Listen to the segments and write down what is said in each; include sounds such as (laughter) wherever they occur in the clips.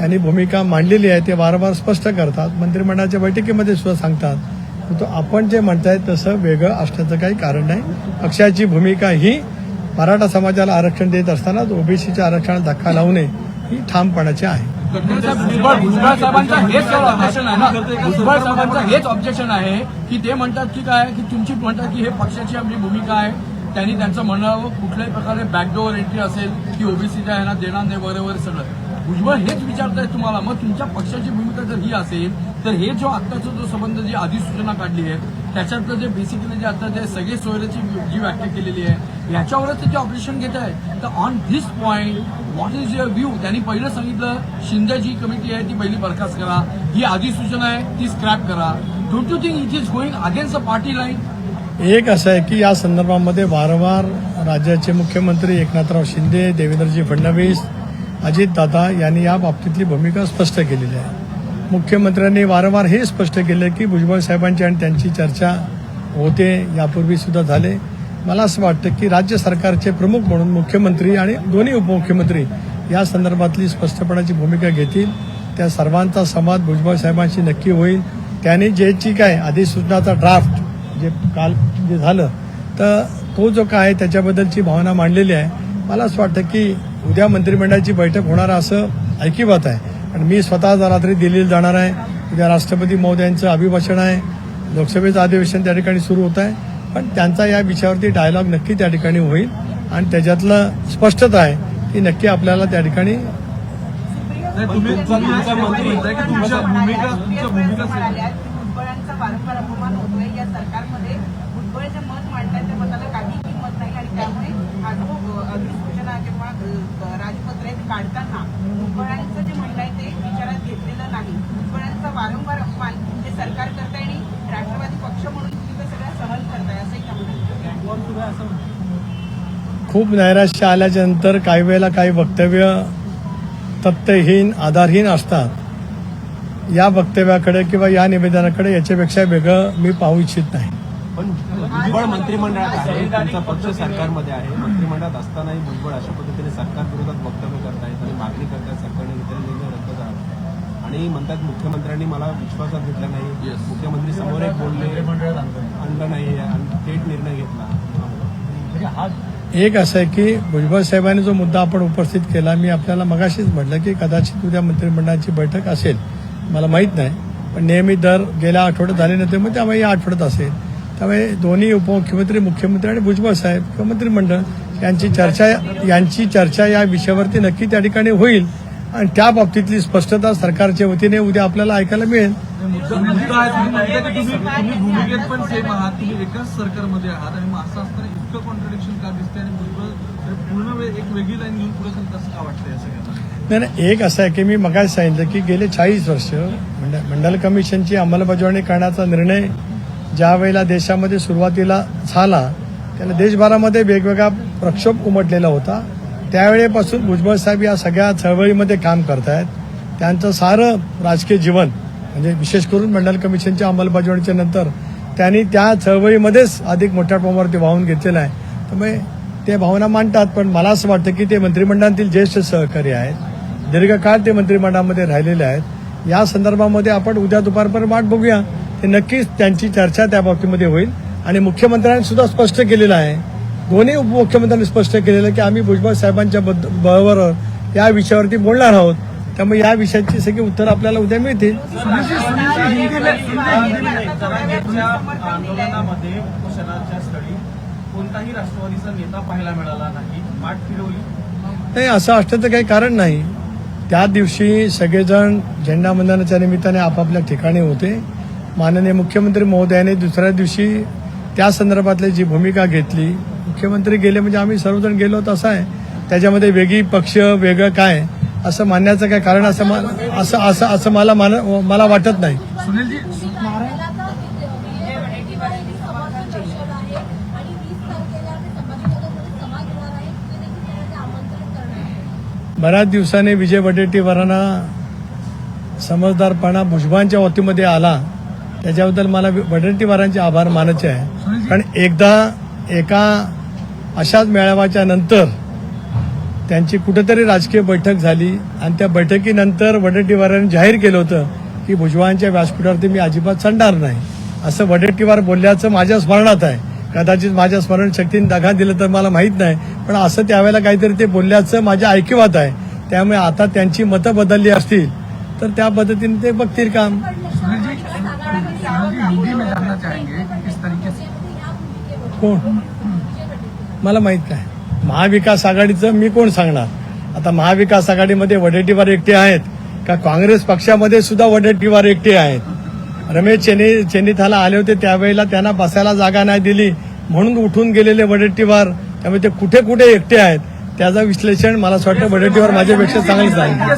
त्यांनी भूमिका मांडलेली आहे ते वारंवार स्पष्ट करतात. मंत्रिमंडळाच्या बैठकीमध्ये सुद्धा सांगतात. परंतु आपण जे म्हणताय तसं वेगळं असण्याचं काही कारण नाही. पक्षाची भूमिका ही मराठा समाजाला आरक्षण देत असतानाच ओबीसीच्या आरक्षणाला धक्का लावू नये ही ठामपणाची आहे. भुजबळ भुजबळ साहेबांचं हेच ऑब्जेक्शन आहे ना. भुजबळ साहेबांचं हेच ऑब्जेक्शन आहे की ते म्हणतात की काय की तुमची म्हणतात की हे पक्षाची आपली भूमिका आहे. त्यांनी त्यांचं म्हणणं कुठल्याही प्रकारे बॅकडोअर एंट्री असेल की ओबीसीच्या ह्यांना देणार नाही वगैरे वगैरे सगळं. भुजबळ हेच विचारताय तुम्हाला. मग तुमच्या पक्षाची भूमिका जर ही असेल तर हे जो आत्ताचा जो संबंध जी अधिसूचना काढली आहे त्याच्यातलं जे बेसिकली जे आता जे सगळे सोयऱ्याची जी व्याख्या केलेली आहे याच्यावरच ते ऑपरेशन घेत आहे तर on this point what is your view त्यांनी पहिलं सांगितलं शिंदे जी कमिटी आहे ती पहिली बरखास्त करा. ही अधिसूचना आहे ती स्क्रॅप करा. Don't you think it is going against a party line एक असं आहे की या संदर्भामध्ये वारंवार राज्याचे मुख्यमंत्री एकनाथराव शिंदे देवेंद्रजी फडणवीस अजितदादा यांनी या बाबतीतली भूमिका स्पष्ट केलेली आहे. मुख्यमंत्र्यांनी वारंवार हे स्पष्ट केलं की भुजबळ साहेबांची आणि त्यांची चर्चा होते यापूर्वी सुद्धा झाले. मला असं वाटतं की राज्य सरकारचे प्रमुख म्हणून मुख्यमंत्री आणि दोन्ही उपमुख्यमंत्री या संदर्भातली स्पष्टपणाची भूमिका घेतील. त्या सर्वांचा संवाद भुजबळ साहेबांशी नक्की होईल. त्यांनी जे जी काय अधिसूचनाचा ड्राफ्ट जे काल जे झालं तर तो जो काय त्याच्याबद्दलची भावना मांडलेली आहे. मला असं वाटतं की उद्या मंत्रिमंडळाची बैठक होणार असं ऐकिवात आहे. आणि मी स्वतः आज रात्री दिल्लीला जाणार आहे. उद्या राष्ट्रपती महोदयांचं अभिभाषण आहे. लोकसभेचं अधिवेशन त्या ठिकाणी सुरू होत आहे. पण त्यांचा या विषयावरती डायलॉग नक्की त्या ठिकाणी होईल. आणि त्याच्यातलं स्पष्टता आहे की नक्की आपल्याला त्या ठिकाणी तुम्ही तुमचा मंत्री म्हणताय की तुमच्या भूमिका तुमच्या भूमिका भुजबळांचा वारंवार अपमान होतोय या सरकारमध्ये भुजबळ जे मत मांडतात त्या मताला काही किंमत नाही आणि त्यामुळे हा जो अ, किंवा अ, राजपत्र आहे काढताना भुजबळांचं जे म्हणणं आहे ते विचारात घेतलेलं नाही. भुजबळांचा वारंवार अपमान हे सरकार करताय आणि राष्ट्रवादी पक्ष म्हणून तुम्ही ते सगळं सहन करताय असंही त्या म्हणतात. खूप नैराश्य आल्याच्यानंतर काही वेळेला काही वक्तव्य तथ्यहीन आधारहीन असतात. या वक्तव्याकडे किंवा या निवेदनाकडे याच्यापेक्षा वेगळं मी पाहू इच्छित नाही. पण भुजबळ मंत्रिमंडळात आहे तुमचा पक्ष सरकारमध्ये आहे. मंत्रिमंडळात असतानाही भुजबळ अशा पद्धतीने सरकार विरोधात वक्तव्य करतायत आणि मागणी करतायत सरकारने घेतलेले निर्णय रद्द करावे आणि म्हणतात मुख्यमंत्र्यांनी मला विश्वासात घेतला नाही. मुख्यमंत्री समोर एक बोलले आणलं नाही आणि थेट निर्णय घेतला. एक असं आहे की भुजबळ साहेबांनी जो मुद्दा आपण उपस्थित केला मी आपल्याला मगाशीच म्हटलं की कदाचित उद्या मंत्रिमंडळाची बैठक असेल. मला माहीत नाही पण नेहमी दर गेल्या आठवड्यात झाले नव्हते मग त्यामुळे या आठवड्यात असेल. त्यामुळे दोन्ही उपमुख्यमंत्री मुख्यमंत्री आणि भुजबळ साहेब किंवा मंत्रिमंडळ यांची चर्चा यांची चर्चा या विषयावरती नक्की त्या ठिकाणी होईल. आणि त्या बाबतीतली स्पष्टता सरकारच्या वतीने उद्या आपल्याला ऐकायला मिळेल. नाही नाही एक असं आहे की मी मगाशी सांगितलं की गेले चाळीस वर्ष मंडल कमिशनची अंमलबजावणी करण्याचा निर्णय ज्या वेळेला देशामध्ये सुरुवातीला झाला त्याला देशभरामध्ये वेगवेगळा प्रक्षोभ उमटलेला होता. त्यावेळेपासून भुजबळ साहेब या सगळ्या चळवळीमध्ये काम करतायत. त्यांचं सारं राजकीय जीवन म्हणजे विशेष करून मंडल कमिशनच्या अंमलबजावणीच्या नंतर त्यांनी त्या चळवळीमध्येच अधिक मोठ्या प्रमाणावरती वाहून घेतलेलं आहे. त्यामुळे ते भावना मांडतात पण मला असं वाटतं की ते मंत्रिमंडळातील ज्येष्ठ सहकारी आहेत दीर्घकाळ ते मंत्रिमंडळामध्ये राहिलेले आहेत. या संदर्भामध्ये आपण उद्या दुपारपर्यंत वाट बघूया. ते नक्कीच त्यांची चर्चा त्या बाबतीमध्ये होईल. आणि मुख्यमंत्र्यांनी सुद्धा स्पष्ट केलेलं आहे. दोन्ही उपमुख्यमंत्र्यांनी स्पष्ट केलेलं आहे की आम्ही भुजबळ साहेबांच्या बरोबर या विषयावरती बोलणार आहोत. त्यामुळे या विषयाची सगळी उत्तरं आपल्याला उद्या मिळतील. आंदोलनामध्ये उपोषणाच्या स्थळी कोणताही राष्ट्रवादीचा नेता पाहायला मिळाला नाही. पाठ फिरवली. नाही असं असण्याचं काही कारण नाही. त्या दिवशी सगळेजण झेंडावंदनाच्या निमित्ताने आपापल्या ठिकाणी होते. माननीय मुख्यमंत्री महोदयाने दुसऱ्या दिवशी त्या संदर्भातली जी भूमिका घेतली मुख्यमंत्री गेले म्हणजे आम्ही सर्वजण गेलो तसं आहे. त्याच्यामध्ये वेगळी पक्ष वेगळं काय असं मानण्याचं काय कारण असं असं असं असं मला मान मला वाटत नाही. सुनीलजी? बऱ्याच दिवसाने विजय वडेट्टीवारांना समजदारपणा भुजबळांच्या वतीमध्ये आला. त्याच्याबद्दल मला वडेट्टीवारांचे आभार मानायचे आहे. कारण एकदा एका अशाच मेळाव्याच्या नंतर त्यांची कुठेतरी राजकीय बैठक झाली आणि त्या बैठकीनंतर वडेट्टीवारांनी जाहीर केलं होतं की भुजबळांच्या व्यासपीठावरती मी अजिबात चढणार नाही. असं वडेट्टीवार बोलल्याचं माझ्या स्मरणात आहे. कदाचित माझ्या स्मरणशक्तीने दगा दिलं तर मला माहीत नाही पण असं त्यावेळेला काहीतरी ते बोलल्याचं माझ्या ऐकिवात आहे. त्यामुळे आता त्यांची मतं बदलली असतील तर त्या पद्धतीने ते बघतील काम. कोण? मला माहीत काय? महाविकास आघाडीचं मी कोण सांगणार? आता महाविकास आघाडीमध्ये वडेट्टीवार एकटे आहेत का काँग्रेस पक्षामध्ये सुद्धा वडेट्टीवार एकटे आहेत? रमेश चेनी चेनिथाला आले होते त्यावेळेला त्यांना बसायला जागा नाही दिली. म्हणून उठून गेलेले वडेट्टीवार त्यामुळे ते कुठे कुठे एकटे आहेत? त्याचं विश्लेषण मला असं वाटतं वडेट्टीवार माझ्यापेक्षा चांगलं सांगितलं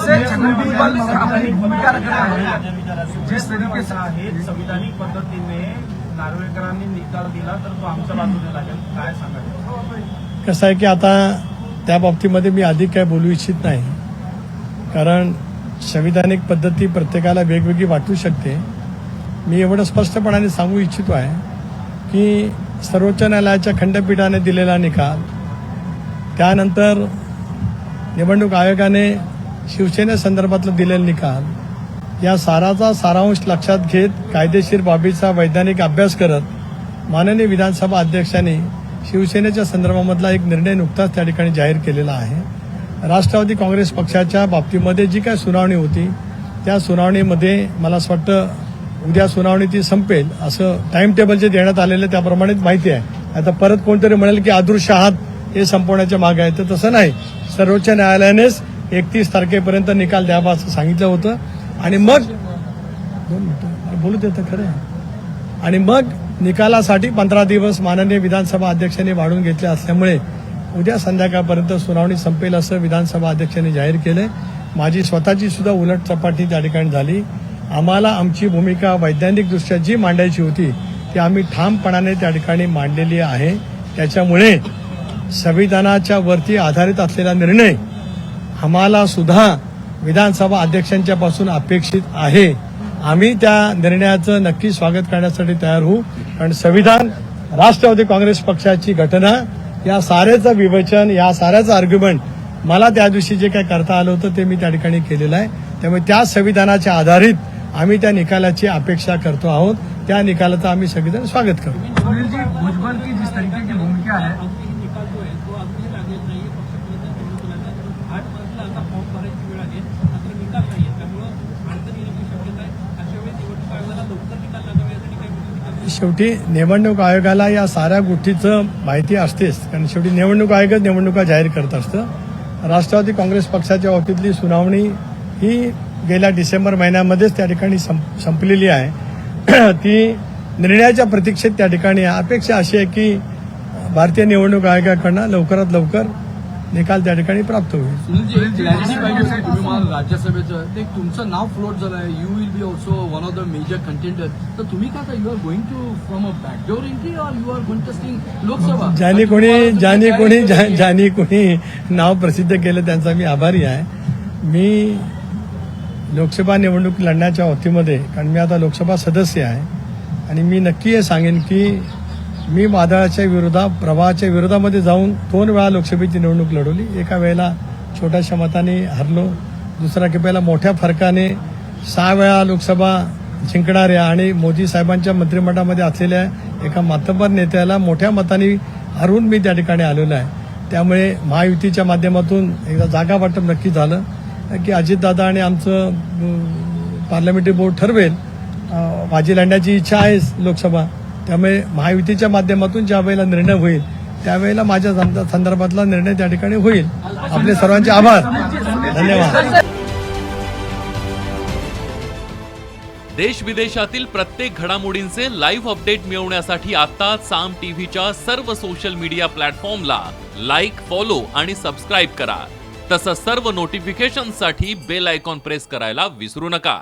जिस तरीके से आहे संविधानिक पद्धतीने नार्वेकरांनी निकाल दिला तर तो आमच्या बाजूने लागेल. काय सांगायचं कसं आहे की आता त्या बाबतीमध्ये मी अधिक काय बोलू इच्छित नाही. कारण संविधानिक पद्धती प्रत्येकाला वेगवेगळी वाटू शकते. मी एवढं स्पष्टपणाने सांगू इच्छितो आहे की सर्वोच्च न्यायालयाच्या खंडपीठाने दिलेला निकाल त्यानंतर निवडणूक आयोगाने शिवसेनेसंदर्भातला दिलेला निकाल. या साराचा सारांश लक्षात घेत कायदेशीर बाबीचा वैज्ञानिक अभ्यास करत माननीय विधानसभा अध्यक्षांनी शिवसेनेच्या संदर्भामधला एक निर्णय नुकताच त्या ठिकाणी जाहीर केलेला आहे. राष्ट्रवादी काँग्रेस पक्षाच्या बाबतीमध्ये जी काय सुनावणी होती त्या सुनावणीमध्ये मला असं वाटतं उद्या सुनावणी ती संपेल असं टाइम टेबल जे देण्यात आलेलं त्याप्रमाणेच माहिती आहे. आता परत कोणतरी म्हणेल की अदृश्य आहात. हे संपवण्याच्या मागे आहे तर तसं नाही. सर्वोच्च न्यायालयानेच एकतीस तारखेपर्यंत निकाल द्यावा असं सांगितलं होतं. आणि मग दोन मिनिटं. बोलू देतं खरं आणि मग निकालासाठी पंधरा दिवस माननीय विधानसभा अध्यक्षांनी वाढून घेतले असल्यामुळे उद्या संध्याकाळपर्यंत सुनावणी संपेल असं विधानसभा अध्यक्षांनी जाहीर केलं माझी स्वतःची सुद्धा उलट चपाटी त्या ठिकाणी झाली. आम्हाला आमची भूमिका वैज्ञानिकदृष्ट्या जी मांडायची होती ती आम्ही ठामपणाने त्या ठिकाणी मांडलेली आहे. त्याच्यामुळे संविधानाच्या वरती आधारित असलेला निर्णय आम्हाला सुद्धा विधानसभा अध्यक्षांच्या पासून अपेक्षित आहे. आम्ही त्या निर्णयाचं नक्की स्वागत करण्यासाठी तयार होऊ. कारण संविधान राष्ट्रवादी काँग्रेस पक्षाची घटना या साऱ्याचं विवेचन या साऱ्याचं आर्ग्युमेंट मला त्या दिवशी जे काही करता आलं होतं ते मी त्या ठिकाणी केलेलं आहे. त्यामुळे त्या संविधानाच्या आधारित आम्ही त्या निकालाची अपेक्षा करतो आहोत. त्या निकालाचं आम्ही सगळेजण स्वागत करू सुनील जी की जिस तरीके की भूमिका है शेवटी निवडणूक आयोगाला या साऱ्या गोष्टीचं माहिती असतेच. कारण शेवटी निवडणूक आयोगच निवडणुका जाहीर करत असतं. राष्ट्रवादी काँग्रेस पक्षाच्या बाबतीतली सुनावणी ही गेल्या डिसेंबर महिन्यामध्येच त्या ठिकाणी संप संपलेली आहे. (clears throat) ती निर्णयाच्या प्रतीक्षेत त्या ठिकाणी अपेक्षा अशी आहे की भारतीय निवडणूक आयोगाकडनं लवकरात लवकर निकाल त्या ठिकाणी प्राप्त होईल. राज्यसभेचं. ते तुमचं नाव फ्लोट झालं आहे you will be also one of the major contender तर तुम्ही काय you are going to from a backdoor entry or you are contesting Lok Sabha? ज्यांनी कोणी ज्यांनी कोणी ज्या- ज्यांनी कोणी नाव प्रसिद्ध केलं त्यांचा मी आभारी आहे. मी लोकसभा निवडणूक लढण्याच्या बाबतीमध्ये कारण मी आता लोकसभा सदस्य आहे आणि मी नक्की हे सांगेन की मी वादळाच्या विरोधात प्रवाहाच्या विरोधामध्ये जाऊन दोन वेळा लोकसभेची निवडणूक लढवली. एका वेळेला छोट्याशा मताने हरलो. दुसऱ्या खेपेला मोठ्या फरकाने सहा वेळा लोकसभा जिंकणाऱ्या आणि मोदी साहेबांच्या मंत्रिमंडळामध्ये असलेल्या एका मातबर नेत्याला मोठ्या मताने हरवून मी त्या ठिकाणी आलेलो आहे. त्यामुळे महायुतीच्या माध्यमातून एकदा जागा वाटप नक्की झालं. की अजितदादा आणि आमचं पार्लमेंटरी बोर्ड ठरवेल. अं, माझी लढण्याची इच्छा आहे लोकसभा. त्यामुळे महायुतीच्या माध्यमातून ज्या वेळेला निर्णय होईल त्यावेळेला माझ्या संदर्भातला निर्णय त्या ठिकाणी होईल. आपले सर्वांचे आभार. धन्यवाद. देश विदेशातील प्रत्येक घडामोडींचे लाईव्ह अपडेट मिळवण्यासाठी आता साम टीव्हीच्या सर्व सोशल मीडिया प्लॅटफॉर्मला लाईक फॉलो आणि सबस्क्राईब करा. तसंच सर्व नोटिफिकेशनसाठी बेल आयकॉन प्रेस करायला विसरू नका.